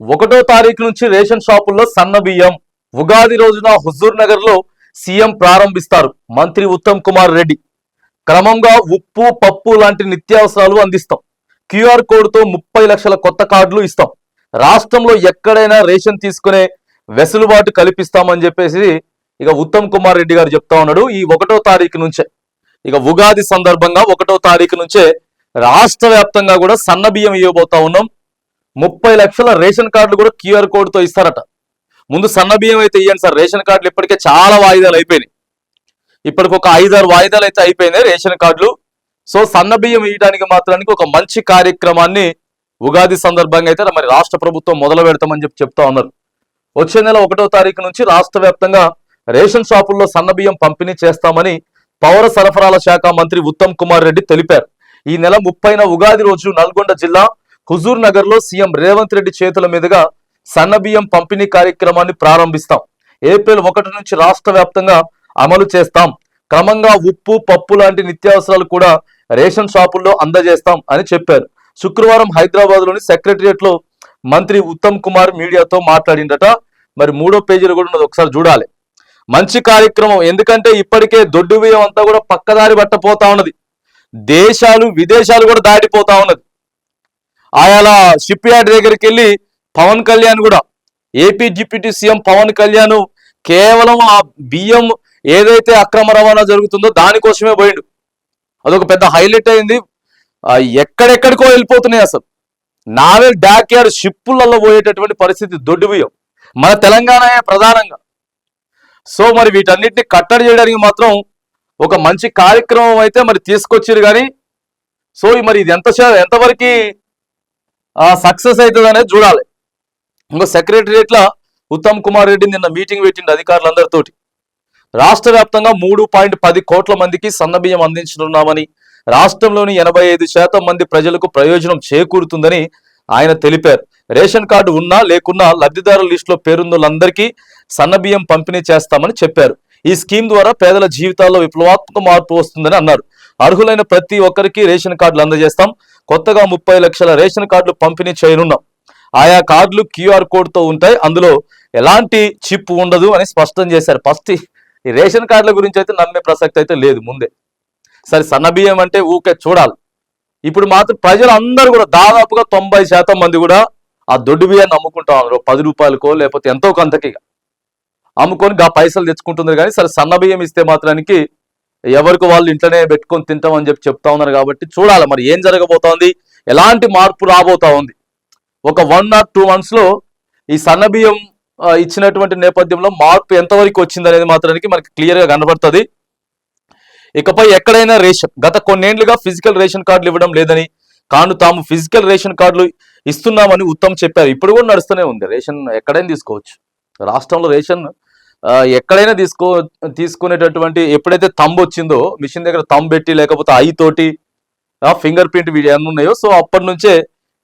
ఒకటో తారీఖు నుంచి రేషన్ షాపుల్లో సన్న బియ్యం. ఉగాది రోజున హుజూర్ నగర్లో సీఎం ప్రారంభిస్తారు మంత్రి ఉత్తమ్ కుమార్ రెడ్డి. క్రమంగా ఉప్పు పప్పు లాంటి నిత్యావసరాలు అందిస్తాం. క్యూఆర్ కోడ్తో ముప్పై లక్షల కొత్త కార్డులు ఇస్తాం. రాష్ట్రంలో ఎక్కడైనా రేషన్ తీసుకునే వెసులుబాటు కల్పిస్తామని చెప్పేసి ఇక ఉత్తమ్ కుమార్ రెడ్డి గారు చెప్తా ఉన్నాడు ఈ ఒకటో తారీఖు నుంచే. ఇక ఉగాది సందర్భంగా ఒకటో తారీఖు నుంచే రాష్ట్ర వ్యాప్తంగా కూడా సన్న బియ్యం ఇవ్వబోతా ఉన్నాం. ముప్పై లక్షల రేషన్ కార్డులు కూడా క్యూఆర్ కోడ్తో ఇస్తారట. ముందు సన్న బియ్యం అయితే ఇవ్వండి సార్ రేషన్ కార్డులు ఇప్పటికే చాలా వాయిదాలు అయిపోయినాయి. ఇప్పటికి ఒక ఐదారు వాయిదాలు అయితే అయిపోయినాయి రేషన్ కార్డులు. సో సన్న బియ్యం ఇవ్వడానికి మాత్రానికి ఒక మంచి కార్యక్రమాన్ని ఉగాది సందర్భంగా అయితే మరి రాష్ట్ర ప్రభుత్వం మొదలు పెడతామని చెప్పి చెప్తా ఉన్నారు. వచ్చే నెల ఒకటో తారీఖు నుంచి రాష్ట్ర వ్యాప్తంగా రేషన్ షాపుల్లో సన్న బియ్యం పంపిణీ చేస్తామని పౌర సరఫరాల శాఖ మంత్రి ఉత్తమ్ కుమార్ రెడ్డి తెలిపారు. ఈ నెల ముప్పైన ఉగాది రోజు నల్గొండ జిల్లా హుజూర్ నగర్లో సీఎం రేవంత్ రెడ్డి చేతుల మీదుగా సన్న బియ్యం పంపిణీ కార్యక్రమాన్ని ప్రారంభిస్తాం. ఏప్రిల్ ఒకటి నుంచి రాష్ట్ర వ్యాప్తంగా అమలు చేస్తాం. క్రమంగా ఉప్పు పప్పు లాంటి నిత్యావసరాలు కూడా రేషన్ షాపుల్లో అందజేస్తాం అని చెప్పారు. శుక్రవారం హైదరాబాద్లోని సెక్రటరియట్లో మంత్రి ఉత్తమ్ కుమార్ మీడియాతో మాట్లాడిందట. మరి మూడో పేజీలో కూడా ఉన్నది ఒకసారి చూడాలి. మంచి కార్యక్రమం ఎందుకంటే ఇప్పటికే దొడ్డు వ్యయం అంతా కూడా పక్కదారి పట్టపోతా ఉన్నది. దేశాలు విదేశాలు కూడా దాటిపోతా ఉన్నది. ఆయా షిప్ యార్డ్ దగ్గరికి వెళ్ళి పవన్ కళ్యాణ్ కూడా AP deputy CM Pawan Kalyan కేవలం ఆ బియ్యం ఏదైతే అక్రమ రవాణా జరుగుతుందో దానికోసమే పోయిండు. అదొక పెద్ద హైలైట్ అయింది. ఎక్కడెక్కడికో వెళ్ళిపోతున్నాయి అసలు. నావెల్ డాక్ యార్డ్ షిప్పులలో పోయేటటువంటి పరిస్థితి దొడ్డు బియ్యం. మన తెలంగాణ ప్రధానంగా. సో మరి వీటన్నిటిని కట్టడి చేయడానికి మాత్రం ఒక మంచి కార్యక్రమం అయితే మరి తీసుకొచ్చారు కానీ సో మరి ఇది ఎంత ఎంతవరకు సక్సెస్ అవుతుంది అనేది చూడాలి. ఇంకో సెక్రటరియట్ ఉత్తమ్ కుమార్ రెడ్డి నిన్న మీటింగ్ పెట్టిండు అధికారులందరితోటి. రాష్ట్ర వ్యాప్తంగా మూడు పాయింట్ పది కోట్ల మందికి సన్నబియ్యం అందించనున్నామని రాష్ట్రంలోని ఎనభై ఐదు శాతం మంది ప్రజలకు ప్రయోజనం చేకూరుతుందని ఆయన తెలిపారు. రేషన్ కార్డు ఉన్నా లేకున్నా లబ్ధిదారుల లిస్టులో పేరున్నోళ్ళందరికీ సన్నబియ్యం పంపిణీ చేస్తామని చెప్పారు. ఈ స్కీమ్ ద్వారా పేదల జీవితాల్లో విప్లవాత్మక మార్పు వస్తుందని అన్నారు. అర్హులైన ప్రతి ఒక్కరికి రేషన్ కార్డులు అందజేస్తాం. కొత్తగా ముప్పై లక్షల రేషన్ కార్డులు పంపిణీ చేయనున్నాం. ఆయా కార్డులు క్యూఆర్ కోడ్తో ఉంటాయి. అందులో ఎలాంటి చిప్ ఉండదు అని స్పష్టం చేశారు. ఫస్ట్ ఈ రేషన్ కార్డుల గురించి అయితే నమ్మే ప్రసక్తి అయితే లేదు ముందే. సరే సన్న బియ్యం అంటే ఊకే చూడాలి. ఇప్పుడు మాత్రం ప్రజలు అందరూ కూడా దాదాపుగా తొంభై శాతం మంది కూడా ఆ దొడ్డు బియ్యాన్ని అమ్ముకుంటా ఉన్నారు. పది రూపాయలకో లేకపోతే ఎంతో కొంతకి అమ్ముకొని గా పైసలు తెచ్చుకుంటున్నారు కానీ సరే సన్న బియ్యం ఇస్తే మాత్రానికి ఎవరికి వాళ్ళు ఇంట్లోనే పెట్టుకొని తింటామని చెప్పి చెప్తా ఉన్నారు కాబట్టి చూడాలి మరి ఏం జరగబోతోంది ఎలాంటి మార్పు రాబోతా ఉంది ఒక వన్ ఆర్ టూ మంత్స్లో ఈ సన్న బియ్యం ఇచ్చినటువంటి నేపథ్యంలో మార్పు ఎంతవరకు వచ్చింది అనేది మాత్రానికి మనకి క్లియర్గా కనబడుతుంది. ఇకపై ఎక్కడైనా రేషన్ గత కొన్నేళ్ళుగా ఫిజికల్ రేషన్ కార్డులు ఇవ్వడం లేదని కాను తాము ఫిజికల్ రేషన్ కార్డులు ఇస్తున్నామని ఉత్తమ్ చెప్పారు. ఇప్పుడు కూడా నడుస్తూనే ఉంది. రేషన్ ఎక్కడైనా తీసుకోవచ్చు. రాష్ట్రంలో రేషన్ ఎక్కడైనా తీసుకో తీసుకునేటటువంటి ఎప్పుడైతే తంబ్ వచ్చిందో మిషన్ దగ్గర తంబ్ పెట్టి లేకపోతే ఐ తోటి ఫింగర్ ప్రింట్ వీడియో ఉన్నాయో సో అప్పటి నుంచే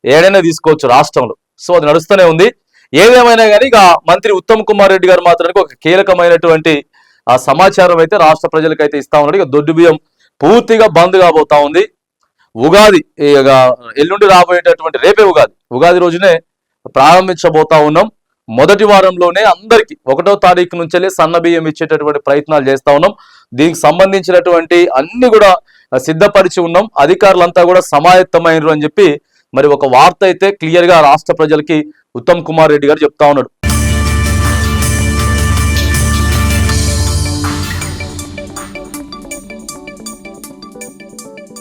ఏడైనా తీసుకోవచ్చు రాష్ట్రంలో. సో అది నడుస్తూనే ఉంది. ఏదేమైనా కానీ ఇక మంత్రి ఉత్తమ్ కుమార్ రెడ్డి గారు మాత్రానికి ఒక కీలకమైనటువంటి ఆ సమాచారం అయితే రాష్ట్ర ప్రజలకైతే ఇస్తా ఉన్నాడు ఇక దొడ్డు బియ్యం పూర్తిగా బంద్ కాబోతా ఉంది. ఉగాది ఇక ఎల్లుండి రాబోయేటటువంటి రేపే ఉగాది. ఉగాది రోజునే ప్రారంభించబోతా ఉన్నాం. మొదటి వారంలోనే అందరికి ఒకటో తారీఖు నుంచే సన్న బియ్యం ఇచ్చేటటువంటి ప్రయత్నాలు చేస్తా ఉన్నాం. దీనికి సంబంధించినటువంటి అన్ని కూడా సిద్ధపరిచి ఉన్నాం. అధికారులంతా కూడా సమాయత్తమైనరు అని చెప్పి మరి ఒక వార్త అయితే క్లియర్గా రాష్ట్ర ప్రజలకి ఉత్తమ్ కుమార్ రెడ్డి గారు చెప్తా ఉన్నాడు.